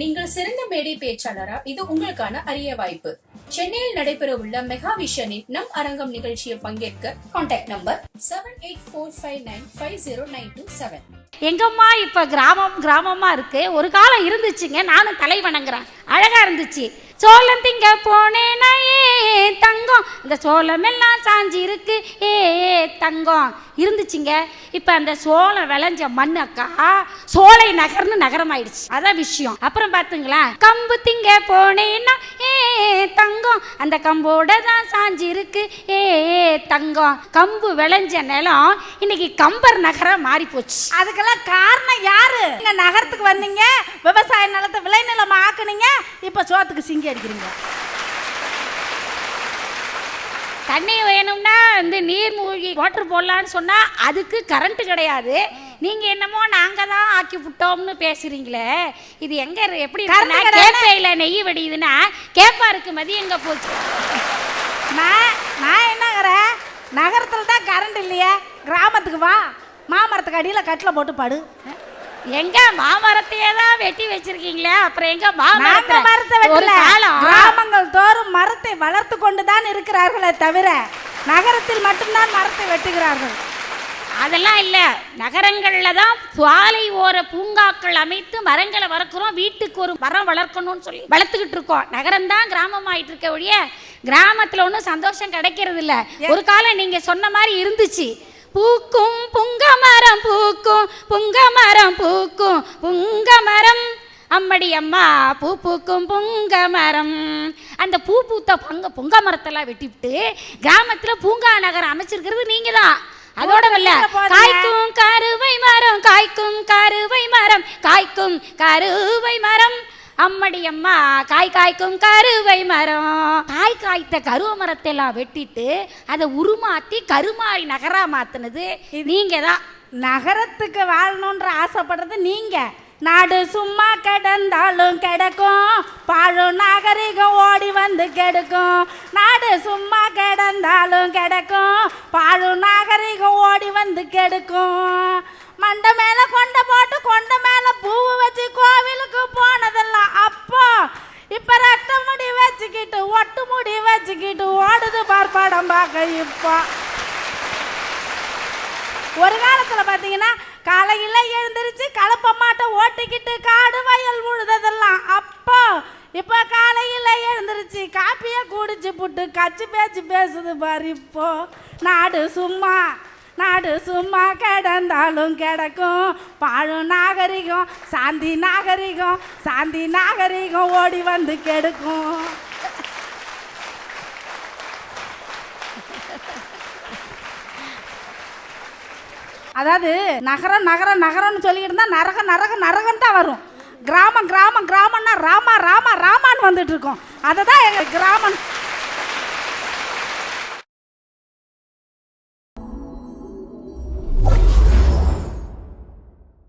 நீங்கள் சிறந்த மேடை பேச்சாளரா? இது உங்களுக்கான அரிய வாய்ப்பு. சென்னையில் நடைபெற உள்ள மெகா விஷனின் நம் அரங்கம் நிகழ்ச்சியில் பங்கேற்க contact number seven eight four five nine five zero nine two seven எங்கம்மா இப்போ கிராமம் கிராமமா இருக்கு. ஒரு காலம் இருந்துச்சுங்க. நானும் தலை வணங்குறேன் அழகா இருந்துச்சு. சோழன் திங்க போனேனா ஏ இந்த சோளமெல்லாம் சாஞ்சி இருக்கு ஏ ஏ தங்கம். இருந்துச்சுங்க. இப்போ அந்த சோளம் விளைஞ்ச மண்ணக்கா சோலை நகர்னு நகரம் ஆயிடுச்சு அதான் விஷயம். அப்புறம் பார்த்துங்களா கம்பு திங்க போனேன்னா ஏ தங்கம். அந்த கம்போட தான் சாஞ்சி இருக்கு ஏ ஏ தங்கம். கம்பு விளைஞ்ச நிலம் இன்னைக்கு கம்பர் நகரம் மாறி போச்சு அதுக்கெல்லாம் காரணம் யாரு? நீங்க நகரத்துக்கு வந்தீங்க. விவசாய நிலத்தை விளைநிலமா ஆக்குனீங்க. இப்போ சோத்துக்கு சிங்கி அடிக்கிறீங்க. தண்ணி வேணும்னா இந்த நீர் மூழ்கி மோட்டர் போடலான்னு சொன்னா அதுக்கு கரண்ட் கிடையாது. நீங்க என்னமோ நாங்க தான் ஆக்கி விட்டோம்னு பேசுறீங்களே. இது எங்க எப்படி. கேப்பையில நெய் வடியுதுன்னா கேப்பாருக்கு மதி எங்க போச்சு? நான் நான் என்னங்கிறேன் நகரத்துல தான் கரண்ட் இல்லையே. கிராமத்துக்கு வா. மாமரத்துக்கு அடியில் கட்டில் போட்டு படு. எங்க? மாமரத்தையே தான் வெட்டி வச்சிருக்கீங்களே அப்புறம் எங்க மரத்தை மாமரத்தை ஒரு வெட்டல கிராமங்கள் தோறும் மரத்தை வளர்த்து கொண்டு தான் இருக்கிறார்களே தவிர நகரத்தில் மட்டும்தான் மரத்தை வெட்டுகிறார்கள். அதெல்லாம் இல்லை. நகரங்களில் தான் சாலை ஓர பூங்காக்கள் அமைத்து மரங்களை வளர்க்குறோம். வீட்டுக்கு ஒரு மரம் வளர்க்கணும்னு சொல்லி வளர்த்துக்கிட்டு இருக்கோம். நகரம் தான் கிராமமாயிட்டு இருக்க ஒழிய கிராமத்தில் ஒன்றும் சந்தோஷம் கிடைக்கிறது இல்ல ஒரு காலம் நீங்கள் சொன்ன மாதிரி இருந்துச்சு. பூக்கும் புங்க மரம் பூக்கும் புங்க மரம் பூக்கும் புங்க மரம் அம்மடி அம்மா பூ பூக்கும் பொங்க மரம் அந்த பூ பூத்த பங்க பொங்க மரத்தெல்லாம் வெட்டிவிட்டு கிராமத்தில் பூங்கா நகரம் அமைச்சிருக்கிறது நீங்கள் தான் அதோட போதுங்க. காய்க்கும் கருவை மரம் காய்க்கும் கருவை மரம் காய்க்கும் கருவை மரம். அம்மடி அம்மா காய் காய்க்கும் கருவை மரம். காய் காய்த்த கருவ மரத்தை எல்லாம் வெட்டிட்டு அதை உருமாத்தி கருமாய் நகரா மாத்துனது. நீங்க தான் நகரத்துக்கு வாழணுன்ற ஆசைப்படுறது நீங்க. நாடு சும்மா கிடந்தாலும் கிடக்கும். பாழும் நாகரிகம் ஓடி வந்து கெடுக்கும். நாடு சும்மா கிடந்தாலும் கிடக்கும். பாழும் நாகரிகம் ஓடி வந்து கெடுக்கும். மண்டை மேல கொண்ட போட்டு முடி வச்சுக்கிட்டு ஓடுது பார் படம் பார்க்க இப்போ. ஒரு காலத்தில் பார்த்தீங்கன்னா காலையில் எழுந்திரிச்சு கலப்ப மாட்டை ஓட்டிக்கிட்டு காடு வயல் உழுததெல்லாம் அப்போ இப்போ காலையில் எழுந்திரிச்சு காப்பியை குடிச்சு புட்டு கச்சு பேச்சு பேசுது பாரு இப்போ. நாடு சும்மா நாடு சும்மா கிடந்தாலும் கிடக்கும். பாழும் நாகரிகம் சாந்தி நாகரிகம் சாந்தி நாகரிகம் ஓடி வந்து கெடுக்கும். அதாவது நகரம் நகரம் நகரம்னு சொல்லிக்கிட்டு இருந்தால் நரக நரக நரகம் தான் வரும். கிராமம் கிராமம் கிராமம்னா ராமா ராமா ராமான்னு வந்துட்டு இருக்கோம். அதை தான் எங்கள் கிராமம்.